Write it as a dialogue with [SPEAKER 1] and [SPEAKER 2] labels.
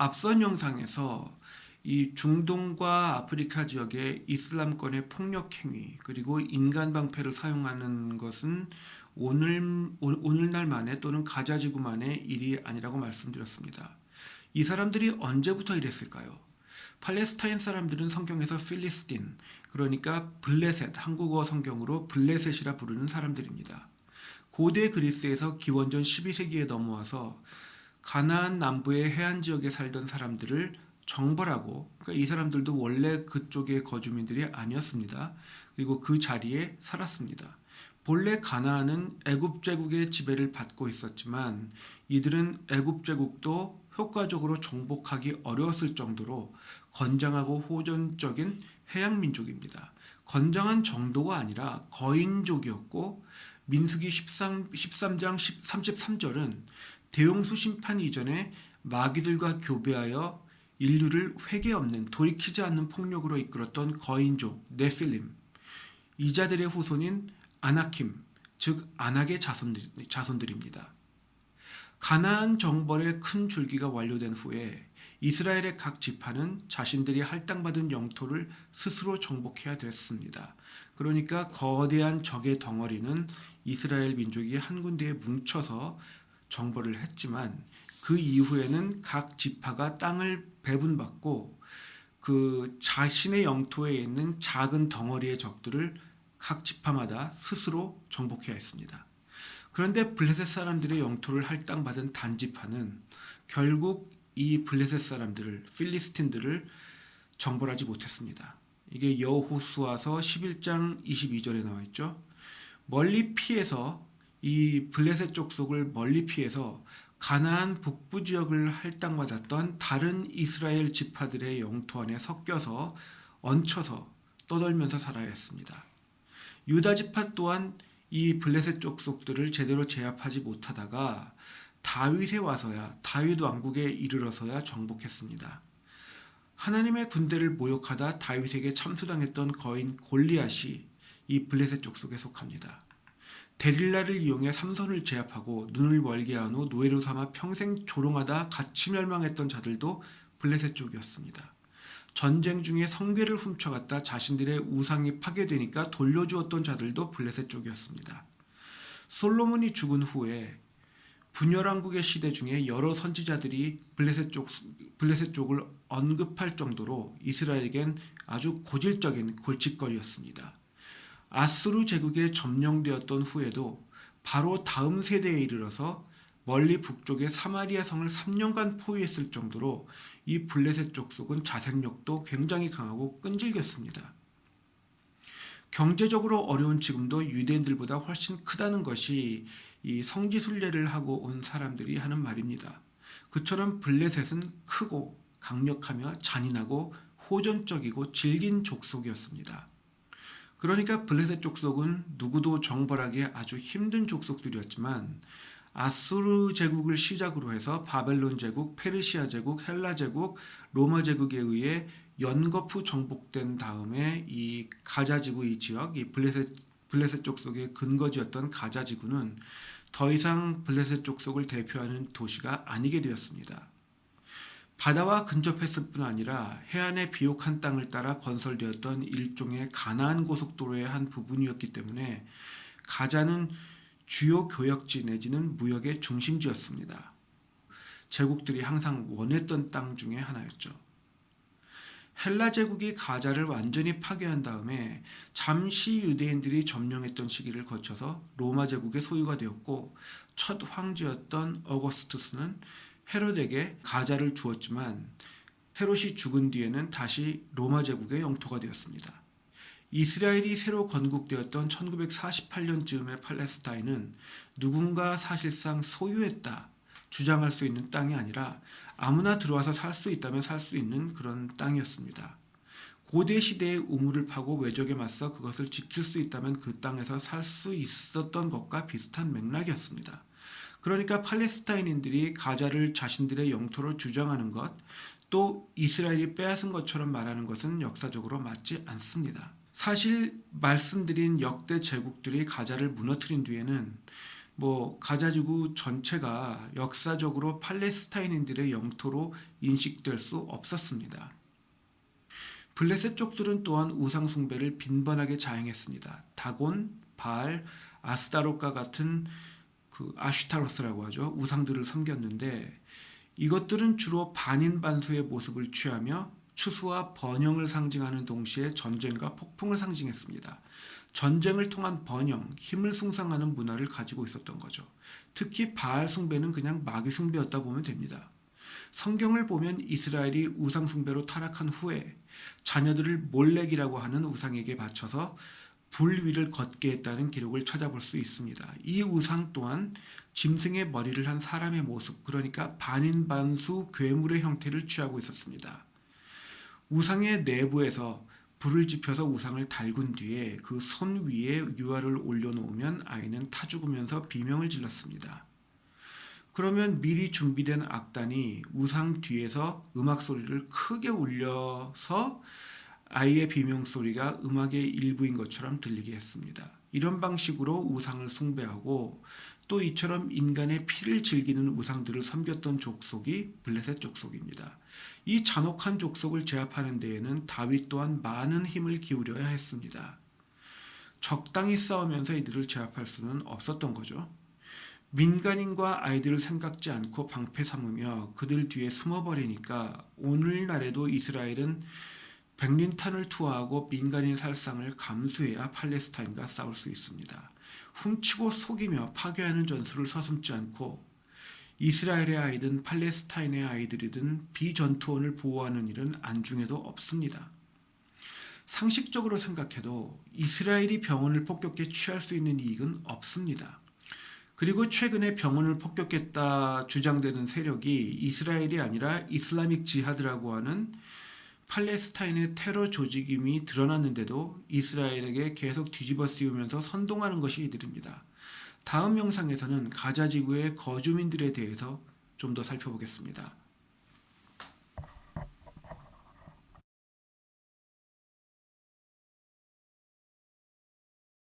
[SPEAKER 1] 앞선 영상에서 이 중동과 아프리카 지역의 이슬람권의 폭력 행위 그리고 인간 방패를 사용하는 것은 오늘 오- 오늘날 만에 또는 가자 지구만의 일이 아니라고 말씀드렸습니다. 이 사람들이 언제부터 이랬을까요? 팔레스타인 사람들은 성경에서 필리스틴 그러니까 블레셋 한국어 성경으로 블레셋이라 부르는 사람들입니다. 고대 그리스에서 기원전 12세기에 넘어와서 가나안 남부의 해안 지역에 살던 사람들을 정벌하고 그러니까 이 사람들도 원래 그쪽의 거주민들이 아니었습니다. 그리고 그 자리에 살았습니다. 본래 가나안은 애굽 제국의 지배를 받고 있었지만 이들은 애굽 제국도 효과적으로 정복하기 어려웠을 정도로 건장하고 호전적인 해양 민족입니다. 건장한 정도가 아니라 거인족이었고 민수기 13, 13장 33절은 대용수 심판 이전에 마귀들과 교배하여 인류를 회개 없는 돌이키지 않는 폭력으로 이끌었던 거인족 네필림 이자들의 후손인 아나킴 즉 아낙의 자손들, 자손들입니다. 가나안 정벌의 큰 줄기가 완료된 후에 이스라엘의 각 지파는 자신들이 할당받은 영토를 스스로 정복해야 됐습니다. 그러니까 거대한 적의 덩어리는 이스라엘 민족이 한 군데에 뭉쳐서 정벌을 했지만 그 이후에는 각 지파가 땅을 배분받고 그 자신의 영토에 있는 작은 덩어리의 적들을 각 지파마다 스스로 정복해야 했습니다. 그런데 블레셋 사람들의 영토를 할당받은 단지파는 결국 이 블레셋 사람들을 필리스틴들을 정벌하지 못했습니다. 이게 여호수아서 11장 22절에 나와 있죠. 멀리 피해서 이 블레셋 족속을 멀리 피해서 가나안 북부 지역을 할당받았던 다른 이스라엘 지파들의 영토 안에 섞여서 얹혀서 떠돌면서 살아야 했습니다. 유다 지파 또한 이 블레셋 족속들을 제대로 제압하지 못하다가 다윗에 와서야 다윗 왕국에 이르러서야 정복했습니다. 하나님의 군대를 모욕하다 다윗에게 참수당했던 거인 골리앗이 이 블레셋 족속에 속합니다. 데릴라를 이용해 삼손을 제압하고 눈을 멀게 한 후 노예로 삼아 평생 조롱하다 같이 멸망했던 자들도 블레셋 쪽이었습니다. 전쟁 중에 성괴를 훔쳐갔다 자신들의 우상이 파괴되니까 돌려주었던 자들도 블레셋 쪽이었습니다. 솔로몬이 죽은 후에 분열왕국의 시대 중에 여러 선지자들이 블레셋 쪽 블레셋 쪽을 언급할 정도로 이스라엘에겐 아주 고질적인 골칫거리였습니다. 아수르 제국에 점령되었던 후에도 바로 다음 세대에 이르러서 멀리 북쪽의 사마리아 성을 3년간 포위했을 정도로 이 블레셋 족속은 자생력도 굉장히 강하고 끈질겼습니다. 경제적으로 어려운 지금도 유대인들보다 훨씬 크다는 것이 이 성지 순례를 하고 온 사람들이 하는 말입니다. 그처럼 블레셋은 크고 강력하며 잔인하고 호전적이고 질긴 족속이었습니다. 그러니까 블레셋 족속은 누구도 정벌하기 아주 힘든 족속들이었지만 아수르 제국을 시작으로 해서 바벨론 제국, 페르시아 제국, 헬라 제국, 로마 제국에 의해 연거푸 정복된 다음에 이 가자 지구 이 지역, 이 블레셋 블레셋 족속의 근거지였던 가자 지구는 더 이상 블레셋 족속을 대표하는 도시가 아니게 되었습니다. 바다와 근접했을 뿐 아니라 해안의 비옥한 땅을 따라 건설되었던 일종의 가나안 고속도로의 한 부분이었기 때문에 가자는 주요 교역지 내지는 무역의 중심지였습니다. 제국들이 항상 원했던 땅 중에 하나였죠. 헬라 제국이 가자를 완전히 파괴한 다음에 잠시 유대인들이 점령했던 시기를 거쳐서 로마 제국의 소유가 되었고 첫 황제였던 어거스투스는 헤롯에게 가자를 주었지만 헤롯이 죽은 뒤에는 다시 로마 제국의 영토가 되었습니다. 이스라엘이 새로 건국되었던 1948년쯤의 팔레스타인은 누군가 사실상 소유했다 주장할 수 있는 땅이 아니라 아무나 들어와서 살 수 있다면 살 수 있는 그런 땅이었습니다. 고대 시대의 우물을 파고 외적에 맞서 그것을 지킬 수 있다면 그 땅에서 살 수 있었던 것과 비슷한 맥락이었습니다. 그러니까 팔레스타인인들이 가자를 자신들의 영토로 주장하는 것, 또 이스라엘이 빼앗은 것처럼 말하는 것은 역사적으로 맞지 않습니다. 사실 말씀드린 역대 제국들이 가자를 무너뜨린 뒤에는 뭐 가자지구 전체가 역사적으로 팔레스타인인들의 영토로 인식될 수 없었습니다. 블레셋 쪽들은 또한 우상 숭배를 빈번하게 자행했습니다. 다곤, 바알, 아스타롯과 같은 그 아슈타로스라고 하죠. 우상들을 섬겼는데 이것들은 주로 반인반수의 모습을 취하며 추수와 번영을 상징하는 동시에 전쟁과 폭풍을 상징했습니다. 전쟁을 통한 번영, 힘을 숭상하는 문화를 가지고 있었던 거죠. 특히 바알 숭배는 그냥 마귀 숭배였다 보면 됩니다. 성경을 보면 이스라엘이 우상 숭배로 타락한 후에 자녀들을 몰렉이라고 하는 우상에게 바쳐서 불 위를 걷게 했다는 기록을 찾아볼 수 있습니다. 이 우상 또한 짐승의 머리를 한 사람의 모습, 그러니까 반인반수 괴물의 형태를 취하고 있었습니다. 우상의 내부에서 불을 지펴서 우상을 달군 뒤에 그 손 위에 유화를 올려놓으면 아이는 타 죽으면서 비명을 질렀습니다. 그러면 미리 준비된 악단이 우상 뒤에서 음악 소리를 크게 울려서 아이의 비명 소리가 음악의 일부인 것처럼 들리게 했습니다. 이런 방식으로 우상을 숭배하고 또 이처럼 인간의 피를 즐기는 우상들을 섬겼던 족속이 블레셋 족속입니다. 이 잔혹한 족속을 제압하는 데에는 다윗 또한 많은 힘을 기울여야 했습니다. 적당히 싸우면서 이들을 제압할 수는 없었던 거죠. 민간인과 아이들을 생각지 않고 방패 삼으며 그들 뒤에 숨어버리니까 오늘날에도 이스라엘은 백린탄을 투하하고 민간인 살상을 감수해야 팔레스타인과 싸울 수 있습니다. 훔치고 속이며 파괴하는 전술을 서슴지 않고 이스라엘의 아이든 팔레스타인의 아이들이든 비전투원을 보호하는 일은 안중에도 없습니다. 상식적으로 생각해도 이스라엘이 병원을 폭격해 취할 수 있는 이익은 없습니다. 그리고 최근에 병원을 폭격했다 주장되는 세력이 이스라엘이 아니라 이슬라믹 지하드라고 하는 팔레스타인의 테러 조직임이 드러났는데도 이스라엘에게 계속 뒤집어 씌우면서 선동하는 것이 이들입니다. 다음 영상에서는 가자 지구의 거주민들에 대해서 좀 더 살펴보겠습니다.